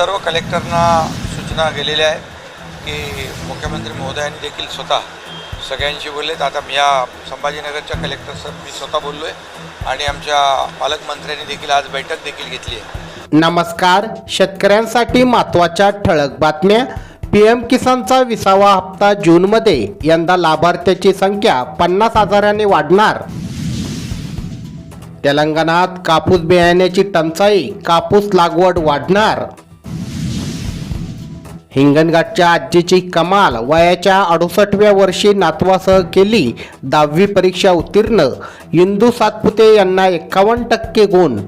सर्व कलेक्टरना सूचना गेलेल्या आहेत की मुख्यमंत्री महोदयांनी देखील स्वतः सगळ्यांशी बोललेत. आता मी या संभाजीनगरच्या कलेक्टर सर मी स्वतः बोललो आहे आणि आमच्या पालकमंत्र्यांनी देखील आज बैठक देखील घेतली आहे. नमस्कार. शेतकऱ्यांसाठी महत्त्वाच्या ठळक बातम्या. पी एम किसानचा विसावा हप्ता जूनमध्ये. यंदा लाभार्थ्याची संख्या पन्नास हजाराने वाढणार. तेलंगणात कापूस बियाण्याची टंचाई कापूस लागवड वाढणार. हिंगणघाटच्या आजीची कमाल वयाच्या अडुसष्टव्या वर्षी नातवासह केली दहावी परीक्षा उत्तीर्ण. इंदू सातपुते यांना एक्कावन्न टक्के गुण.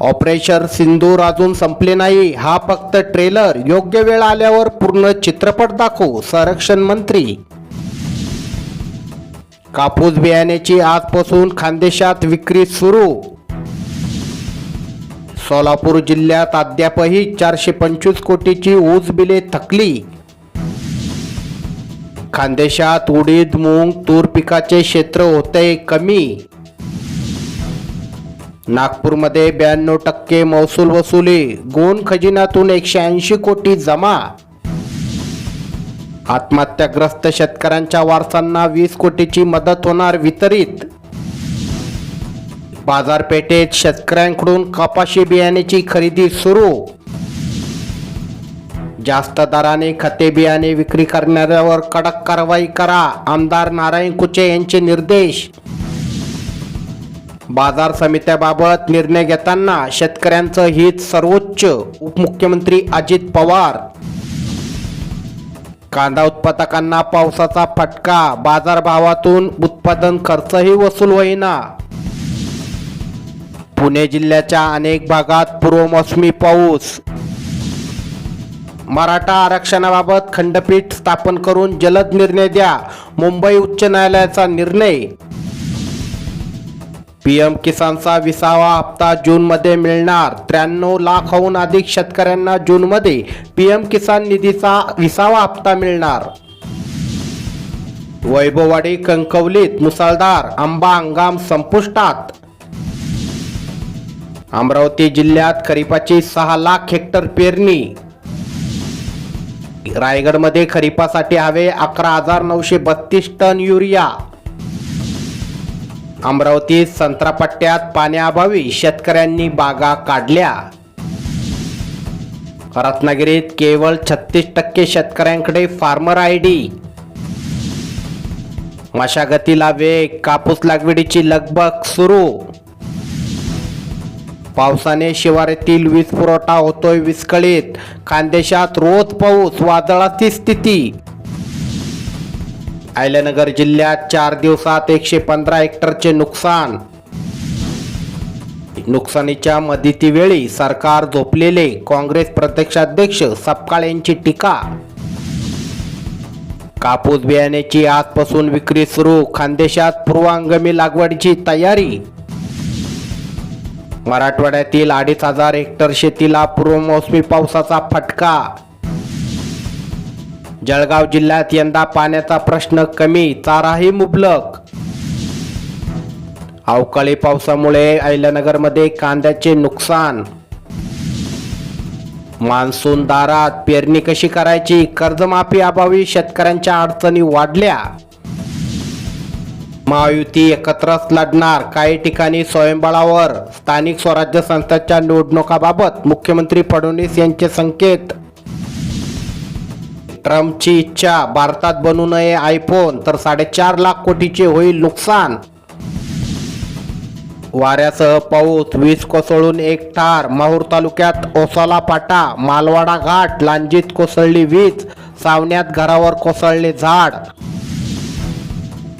ऑपरेशन सिंदूर अजून संपले नाही. हा फक्त ट्रेलर. योग्य वेळ आल्यावर पूर्ण चित्रपट दाखवू संरक्षण मंत्री. कापूस बियाण्याची आजपासून खानदेशात विक्री सुरू. सोलापूर जिल्ह्यात अद्यापही चारशे पंचवीस कोटीची ऊस बिले थकली. खानदेशात उडीद मूग तूर पिकाचे क्षेत्र होते कमी. नागपूरमध्ये ब्याण्णव टक्के महसूल वसुली गुण खजिन्यातून एकशे ऐंशी कोटी जमा. आत्महत्याग्रस्त शेतकऱ्यांच्या वारसांना वीस कोटीची मदत होणार वितरित. बाजारपेठेत शेतकऱ्यांकडून कपाशी बियाण्याची खरेदी सुरू. जास्त दराने खते बियाणे विक्री करणाऱ्यावर कडक कारवाई करा आमदार नारायण कुचे यांचे निर्देश. बाजार समित्याबाबत निर्णय घेताना शेतकऱ्यांचं हित सर्वोच्च उपमुख्यमंत्री अजित पवार. कांदा उत्पादकांना पावसाचा फटका बाजारभावातून उत्पादन खर्चही वसूल होईना. पुणे जिल्ह्याच्या अनेक भागात पूर्वमोसमी पाऊस. मराठा आरक्षणाबाबत खंडपीठ स्थापन करून जलद निर्णय द्या मुंबई उच्च न्यायालयाचा निर्णय. पीएम किसानचा विसावा हप्ता जूनमध्ये मिळणार त्र्याण्णव लाखहून अधिक शेतकऱ्यांना जूनमध्ये पीएम किसान निधीचा विसावा हप्ता मिळणार. वैभववाडी कणकवलीत मुसळधार आंबा हंगाम संपुष्टात. अमरावती जिल्ह्यात खरीपाची सहा लाख हेक्टर पेरणी. रायगडमध्ये खरीपासाठी हवे अकरा हजार नऊशे बत्तीस टन युरिया. अमरावतीत संत्रापट्ट्यात पाण्याअभावी शेतकऱ्यांनी बागा काढल्या. रत्नागिरीत केवळ छत्तीस टक्के शेतकऱ्यांकडे फार्मर आय डी. मशागतीला वेग कापूस लागवडीची लगबग सुरू. पावसाने शिवारातील वीज पुरवठा होतोय विस्कळीत. खानदेशात रोज पाऊस वादळाची स्थिती. अहिल्यानगर जिल्ह्यात चार दिवसात एकशे पंधरा हेक्टरचे नुकसान. नुकसानीच्या मदतीवेळी सरकार झोपलेले काँग्रेस प्रदेशाध्यक्ष सपकाळ यांची टीका. कापूस बियाण्याची आजपासून विक्री सुरू खानदेशात पूर्वांगमी लागवडीची तयारी. मराठवाड्यातील अडीच हजार हेक्टर शेतीला पूर्वमोसमी पावसाचा फटका. जळगाव जिल्ह्यात यंदा पाण्याचा प्रश्न कमी चाराही मुबलक. अवकाळी पावसामुळे अहिल्यानगरमध्ये कांद्याचे नुकसान. मान्सून दारात पेरणी कशी करायची? कर्जमाफी अभावी शेतकऱ्यांच्या अडचणी वाढल्या. महायुती एकत्रच लढणार. काही ठिकाणी स्वयंबळावर स्थानिक स्वराज्य संस्थांच्या निवडणुकाबाबत मुख्यमंत्री फडणवीस यांचे संकेत. ट्रम्पची इच्छा भारतात बनू नये आयफोन तर साडेचार लाख कोटीचे होईल नुकसान. वाऱ्यासह पाऊस वीज कोसळून एक ठार. माहूर तालुक्यात ओसाला पाटा मालवाडा घाट लांजीत कोसळली वीज. सावण्यात घरावर कोसळले झाड.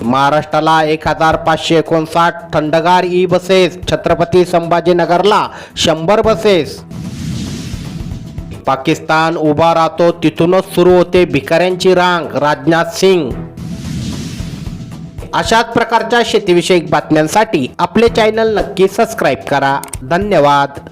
महाराष्ट्राला एक हजार पाचशे एकोणसाठ थंडगार ई बसेस छत्रपती संभाजीनगरला शंभर बसेस. पाकिस्तान उभा राहतो तिथूनच सुरू होते भिकाऱ्यांची रांग राजनाथ सिंग. अशाच प्रकारच्या शेतीविषयक बातम्यांसाठी आपले चॅनल नक्की सबस्क्राईब करा. धन्यवाद.